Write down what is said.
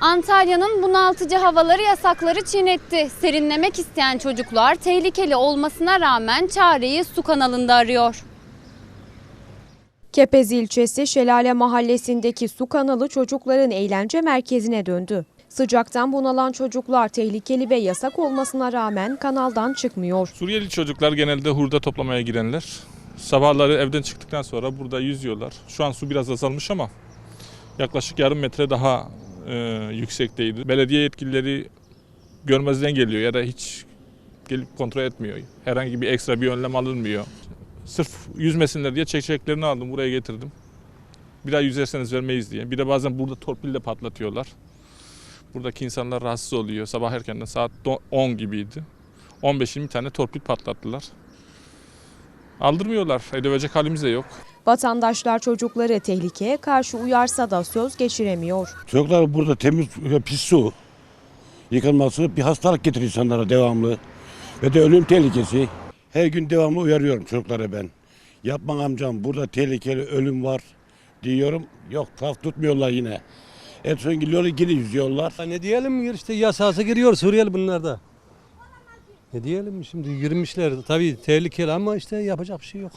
Antalya'nın bunaltıcı havaları yasakları çiğnetti. Serinlemek isteyen çocuklar tehlikeli olmasına rağmen çareyi su kanalında arıyor. Kepez ilçesi Şelale mahallesindeki su kanalı çocukların eğlence merkezine döndü. Sıcaktan bunalan çocuklar tehlikeli ve yasak olmasına rağmen kanaldan çıkmıyor. Suriyeli çocuklar genelde hurda toplamaya girenler. Sabahları evden çıktıktan sonra burada yüzüyorlar. Şu an su biraz azalmış ama yaklaşık yarım metre daha e, yüksekteydi. Belediye yetkilileri görmezden geliyor ya da hiç gelip kontrol etmiyor. Herhangi bir ekstra bir önlem alınmıyor. Sırf yüzmesinler diye çekçeklerini aldım buraya getirdim. Bir daha yüzerseniz vermeyiz diye. Bir de bazen burada torpille patlatıyorlar. Buradaki insanlar rahatsız oluyor. Sabah erkenden saat 10 gibiydi. 15-20 tane torpil patlattılar. Aldırmıyorlar. E, dövecek halimiz de yok. Vatandaşlar çocukları tehlikeye karşı uyarsa da söz geçiremiyor. Çocuklar burada temiz ve pis su yıkanması bir hastalık getirir insanlara devamlı. Ve de ölüm tehlikesi. Her gün devamlı uyarıyorum çocuklara ben. Yapma amcam burada tehlikeli ölüm var diyorum. Yok laf tutmuyorlar yine. En son geliyorlar yine yüzüyorlar. Ne diyelim işte yasası giriyor Suriyeli bunlar da. Ne diyelim şimdi girmişler tabii tehlikeli ama işte yapacak bir şey yok.